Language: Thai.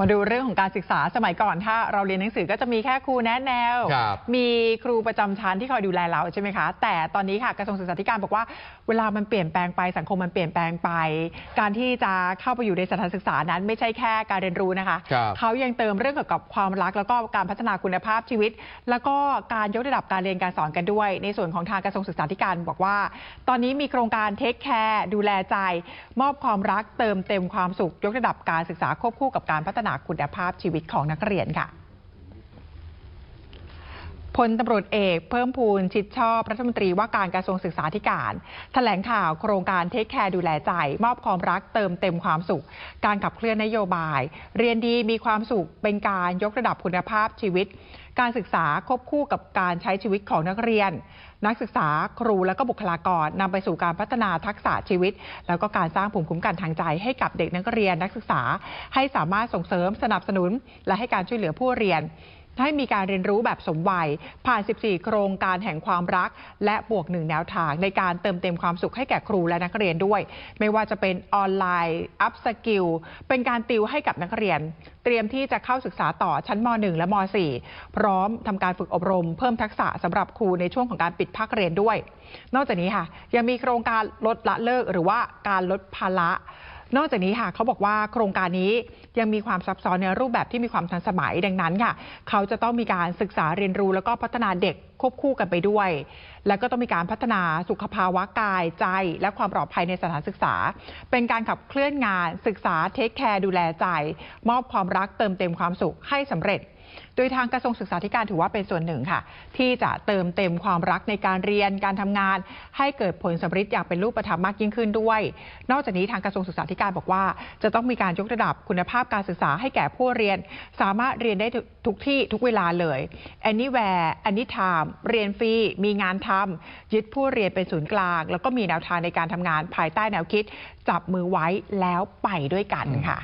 มาดูเรื่องของการศึกษาสมัยก่อนถ้าเราเรียนหนังสือก็จะมีแค่ครูแนะแนว ครับมีครูประจำชั้นที่คอยดูแลเราใช่ไหมคะ แต่ตอนนี้ค่ะกระทรวงศึกษาธิการบอกว่าเวลามันเปลี่ยนแปลงไปสังคมมันเปลี่ยนแปลงไป การที่จะเข้าไปอยู่ในสถานศึกษานั้น ไม่ใช่แค่การเรียนรู้นะคะ ครับ เขายังเติมเรื่องเกี่ยวกับความรักแล้วก็การพัฒนาคุณภาพชีวิต แล้วก็การยกระดับการเรียนการสอนกันด้วย ในส่วนของทางกระทรวงศึกษาธิการบอกว่า ตอนนี้มีโครงการเทคแคร์ดูแลใจ มอบความรักเติมเต็มความสุข ยกระดับการศึกษาควบคู่กับการพัฒนาคุณภาพชีวิตของนักเรียนค่ะ พลตำรวจเอกเพิ่มพูนชิดชอบรัฐมนตรีว่าการกระทรวงศึกษาธิการแถลงข่าวโครงการเทคแคร์ดูแลใจ มอบความรักเติมเต็มความสุข การขับเคลื่อนนโยบาย เรียนดีมีความสุขเป็นการยกระดับคุณภาพชีวิต การศึกษาควบคู่กับการใช้ชีวิตของนักเรียน นักศึกษาครูและก็บุคลากรนำไปสู่การพัฒนาทักษะชีวิต แล้วก็การสร้างภูมิคุ้มกันทางใจ ให้กับเด็กนักเรียนนักศึกษา ให้สามารถส่งเสริมสนับสนุน และให้การช่วยเหลือผู้เรียน ให้มีการเรียนรู้แบบสมวัย ผ่าน 14 โครงการแห่งความรัก และบวกหนึ่งแนวทางในการเติมเต็มความสุขให้แก่ครูและนักเรียนด้วย ไม่ว่าจะเป็นออนไลน์อัพสกิลเป็นการติวให้กับนักเรียน เตรียมที่จะเข้าศึกษาต่อชั้นม .1 และม .4 พร้อมทำการฝึกอบรม เพิ่มทักษะสำหรับครูในช่วงของการปิดภาคเรียนด้วย นอกจากนี้ค่ะยังมีโครงการลดละเลิกหรือว่าการลดภาระ นอกจากนี้ค่ะเขาบอกว่าโครงการนี้ยังมีความซับซ้อนในรูปแบบที่มีความทันสมัยดังนั้นค่ะ เขาจะต้องมีการศึกษาเรียนรู้แล้วก็พัฒนาเด็กควบคู่กันไปด้วย แล้วก็ต้องมีการพัฒนาสุขภาวะกายใจ และความปลอดภัยในสถานศึกษา เป็นการขับเคลื่อนงานศึกษาเทคแคร์ดูแลใจ มอบความรักเติมเต็มความสุขให้สำเร็จ โดยทางกระทรวงศึกษาธิการถือว่าเป็นส่วนหนึ่งค่ะ ที่จะเติมเต็มความรักในการเรียนการทำงาน ให้เกิดผลสำฤทธิ์อย่างเป็นรูปธรรมมากยิ่งขึ้นด้วย นอกจากนี้ทางกระทรวงศึกษาธิการบอกว่า จะต้องมีการยกระดับคุณภาพการศึกษาให้แก่ผู้เรียน สามารถเรียนได้ทุกที่ทุกเวลาเลย anywhere anytime เรียนฟรีมีงานทำยึดผู้เรียนเป็นศูนย์กลาง แล้วก็มีแนวทางในการทำงานภายใต้แนวคิด จับมือไว้แล้วไปด้วยกันค่ะ